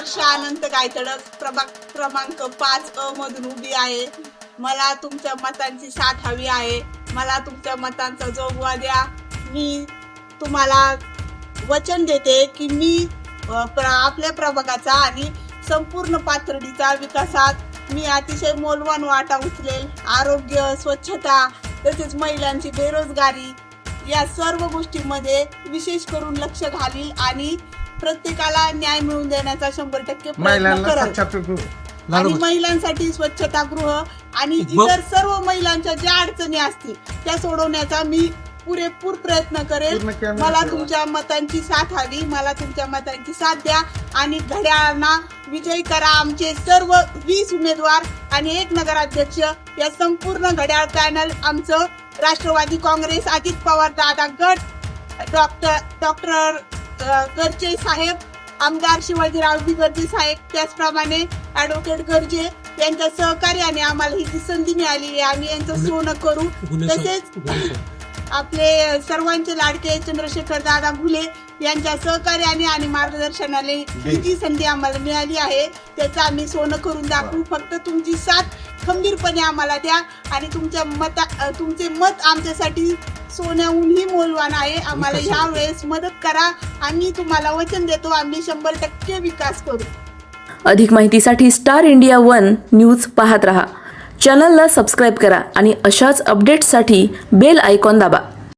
तडक प्रभाग क्रमांक पाच अ मधून उभी आहे. मला तुमच्या मतांची साथ हवी आहे. मला तुमच्या मतांचा जोगवा द्या. मी तुम्हाला वचन देते की मी प्र- आपल्या प्रभागाचा आणि संपूर्ण पातळीचा विकासात मी अतिशय मोलवान वाटा उचलेल. आरोग्य स्वच्छता तसेच महिलांची बेरोजगारी या सर्व गोष्टींमध्ये विशेष करून लक्ष घालील आणि प्रत्येकाला न्याय मिळवून देण्याचा शंभर टक्के प्रयत्न महिलांना आणि लागू. महिलांसाठी स्वच्छतागृह आणि ब- इतर सर्व महिलांच्या ज्या अडचणी असतील त्या सोडवण्याचा मी पुरेपूर प्रयत्न करेल. पूर्ण मला. तुमच्या मतांची साथ हवी. मला तुमच्या मतांची साथ द्या आणि घड्याळांना विजयी करा. आमचे सर्व वीस उमेदवार आणि एक नगराध्यक्ष या संपूर्ण घड्याळ पॅनल आमचं राष्ट्रवादी काँग्रेस अजित पवार दादा गट डॉक्टर डॉक्टर गर्जे साहेब आमदार शिवाजीराव बिगर्जे साहेब त्याचप्रमाणे ऍडव्होकेट गर्जे यांच्या सहकार्याने आम्हाला ही जी संधी मिळाली आहे आम्ही यांचं सोनं करू. तसेच आपले सर्वांचे लाडके चंद्रशेखर दादा घुले यांच्या सहकार्याने आणि मार्गदर्शनाने ही जी. संधी आम्हाला मिळाली आहे त्याचं आम्ही सोनं करून दाखवू. फक्त तुमची साथ खंबीरपणे आम्हाला द्या आणि तुमच्या मता तुमचे मत आमच्यासाठी सोन्याहूनही मौल्यवान आहे. आम्हाला ह्या वेळेस मदत करा. आम्ही तुम्हाला वचन देतो. आम्ही शंभर टक्के विकास करू. अधिक माहितीसाठी स्टार इंडिया वन न्यूज पाहत रहा. चॅनलला सबस्क्राईब करा आणि अशाच अपडेट्ससाठी बेल आयकॉन दाबा.